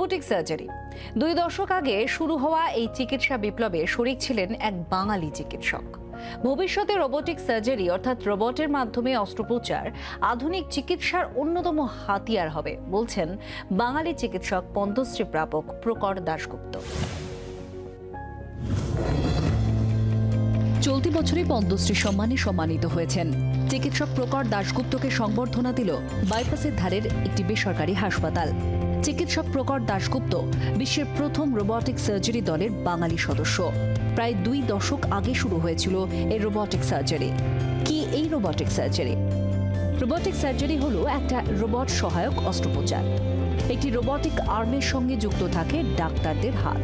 Robotic surgery দুই দশক আগে শুরু হওয়া এই চিকিৎসা বিপ্লবে শরিক ছিলেন এক বাঙালি চিকিৎসক। ভবিষ্যতে রোবোটিক সার্জারি অর্থাৎ রোবটের মাধ্যমে অস্ত্রোপচার আধুনিক চিকিৎসার অন্যতম হাতিয়ার হবে, বলছেন বাঙালি চিকিৎসক পদ্মশ্রী প্রাপক প্রকর দাশগুপ্ত। চলতি বছরই পদ্মশ্রী সম্মানে সম্মানিত হয়েছেন। চিকিৎসক প্রকর দাশগুপ্তকে সংবর্ধনা দিল বাইপাসের ধারের একটি বেসরকারি হাসপাতাল। চিকিৎসক প্রকর দাশগুপ্ত, বিশ্বের প্রথম রোবটিক সার্জারি দলের বাঙালি সদস্য। প্রায় দুই দশক আগে শুরু হয়েছিল এই রোবটিক সার্জারি কি এই রোবটিক সার্জারি রোবটিক সার্জারি হলো একটা রোবট সহায়ক অস্ত্রোপচার। একটি রোবটিক আর্মের সঙ্গে যুক্ত থাকে ডাক্তারদের হাত।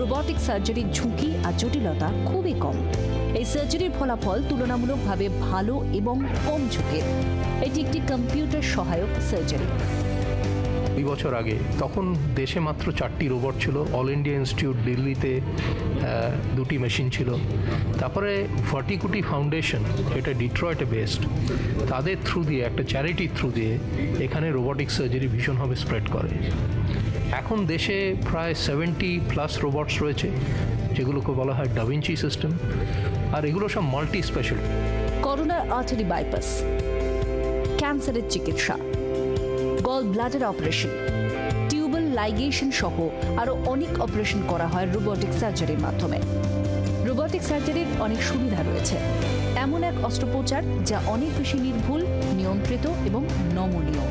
রোবটিক সার্জারির ঝুঁকি আর জটিলতা খুবই কম। এই সার্জারির ফলাফল তুলনামূলকভাবে ভালো এবং কম ঝুঁকির। এটি একটি কম্পিউটার সহায়ক সার্জারি দুই বছর আগে, তখন দেশে মাত্র চারটি রোবট ছিল। অল ইন্ডিয়া ইনস্টিটিউট দিল্লিতে দুটি মেশিন ছিল। তারপরে ভার্টিকুটি ফাউন্ডেশন যেটা ডিট্রয়েটে বেসড তাদের থ্রু দিয়ে, একটা চ্যারিটির থ্রু দিয়ে, এখানে রোবটিক সার্জারি ভীষণভাবে স্প্রেড করে। এখন দেশে প্রায় সেভেন্টি প্লাস রোবটস রয়েছে, যেগুলোকে বলা হয় ডাভিঞ্চি সিস্টেম আর এগুলো সব multi special coronary artery bypass ক্যান্সারের চিকিৎসা। Gall bladder operation tubal ligation সহ আরও অনেক অপারেশন করা হয় রোবোটিক সার্জারির মাধ্যমে। রোবোটিক সার্জারির অনেক সুবিধা রয়েছে। এমন এক অস্ত্রোপচার যা অনেক বেশি নির্ভুল, নিয়ন্ত্রিত এবং নমনীয়।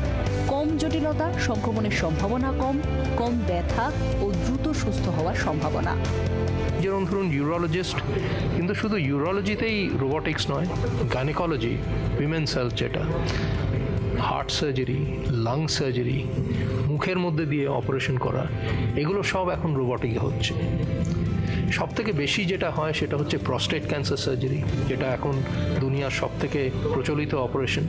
কম জটিলতা, সংক্রমণের সম্ভাবনা কম কম ব্যথা ও দ্রুত সুস্থ হওয়ার সম্ভাবনা। যেমন ধরুন ইউরোলজিস্ট কিন্তু শুধু ইউরোলজিতেই রোবোটিক্স নয় গাইনোকোলজি উইমেন্স হেলথ যেটা। হার্ট সার্জারি লাং সার্জারি মুখের মধ্যে দিয়ে অপারেশন করা, এগুলো সব এখন রোবটিকে হচ্ছে। সব থেকে বেশি যেটা হয় সেটা হচ্ছে প্রস্টেট ক্যান্সার সার্জারি যেটা এখন দুনিয়ার সব থেকে প্রচলিত অপারেশন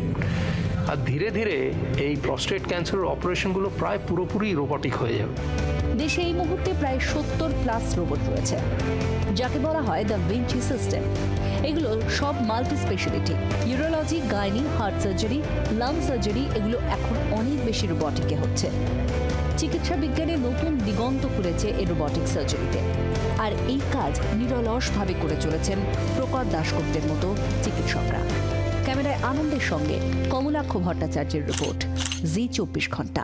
আর ধীরে ধীরে এই প্রস্টেট ক্যান্সারের অপারেশনগুলো প্রায় পুরোপুরি রোবটিক হয়ে যাবে। দেশে এই মুহূর্তে প্রায় সত্তর প্লাস রোবট রয়েছে, যাকে বলা হয় দ্য ভিঞ্চি সিস্টেম এগুলো সব multi speciality urology gynae heart surgery lung surgery এগুলো এখন অনেক বেশি রোবটিকে হচ্ছে। চিকিৎসা বিজ্ঞানে নতুন দিগন্ত খুলেছে এই রোবটিক সার্জারিতে আর এই কাজ নিরলসভাবে করে চলেছেন প্রকর দাশগুপ্তের মতো চিকিৎসকরা। ক্যামেরায় আনন্দের সঙ্গে কমলাক্ষ ভট্টাচার্যের রিপোর্ট, জি চব্বিশ ঘণ্টা।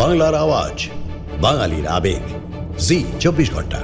বাংলার আওয়াজ, বাঙালির আবেগ, জি চব্বিশ ঘণ্টা।